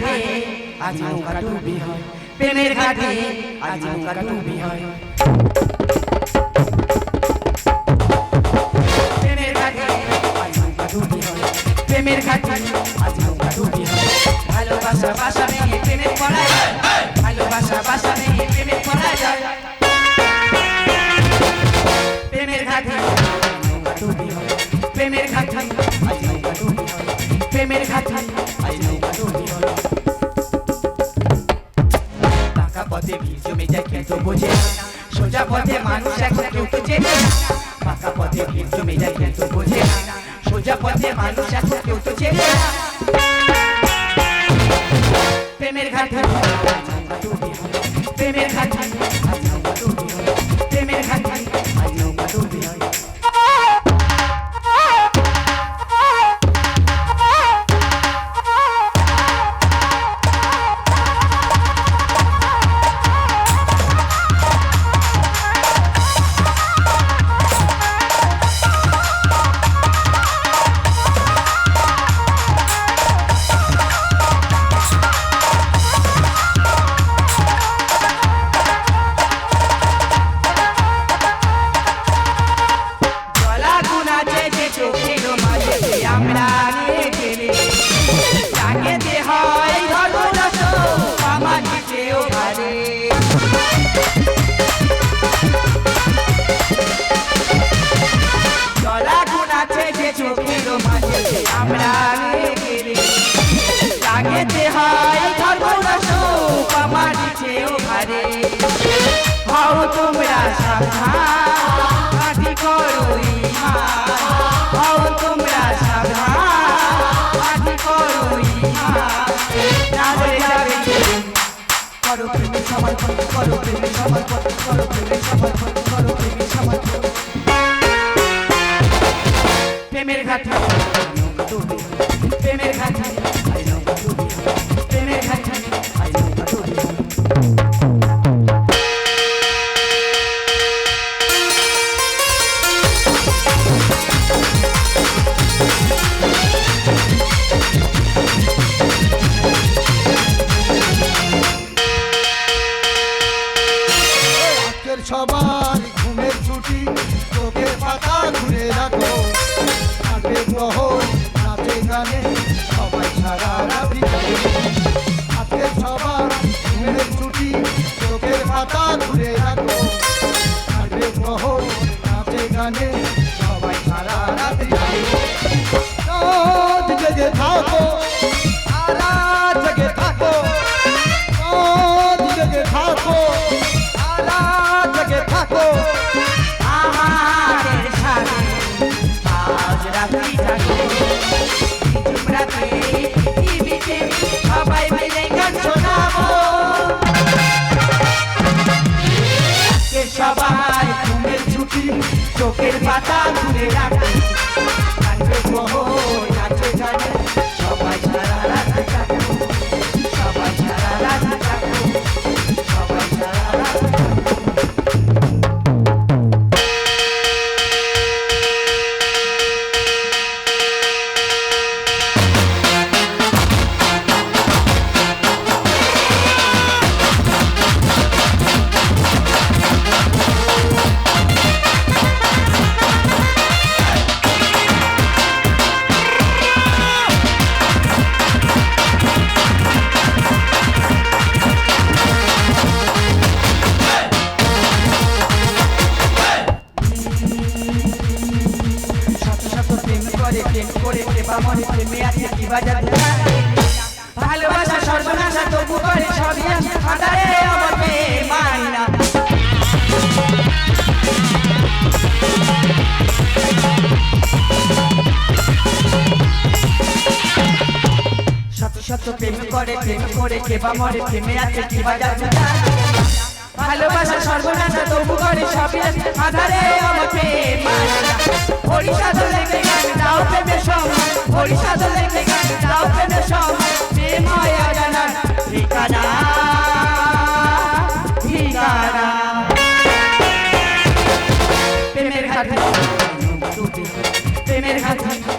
ঘাটে আজ নৌকা ডুবি হয়। প্রেমের ঘাটে আজ নৌকা ডুবি হয়। প্রেমের ঘাটে আজ নৌকা ডুবি হয়। প্রেমের ভালোবাসা বাসা ভেঙে প্রেমে পড়া ভালোবাসা বাসা ভেঙে প্রেমে পড়া প্রেমের ঘাটে প্রেমের ঘাটে প্রেমের ঘাটে পথে ভিড় জমে যায় বোঝে সোজা পথে মানুষ এখন কেউ তো চেনে পাকা পথে ভিড় জমে যায় কেউ বোঝে সোজা পথে আমরা দে হয় ধর্মরস আমার দিতেও ভারে হও তোমরা সাবধান করো হও তোমরা সাবধান করো সমর্পণ করো প্রেমে সমর্পণ করো প্রেমে সমর্পণ আজকের সবার ঘুমের ছুটি। তোকে পাতা ঘুরে রাখো। নাচে গ্রহণ চোখের পাতা ঘুরে রাখো। করে প্রেম করে প্রেমা মনে প্রেমে আছে বাজার ভালোবাসা সর্বনাশা, তবু করে সবই আদারে আমার প্রেম আইনা শত শত প্রেম করে প্রেম করে, কেবা মরে, প্রেমে আছে কি বাজার ভালোবাসা সর্বনাশা, তবু করে সবই আধারে আমার প্রেম ঘাটে প্রেমের ঘাটে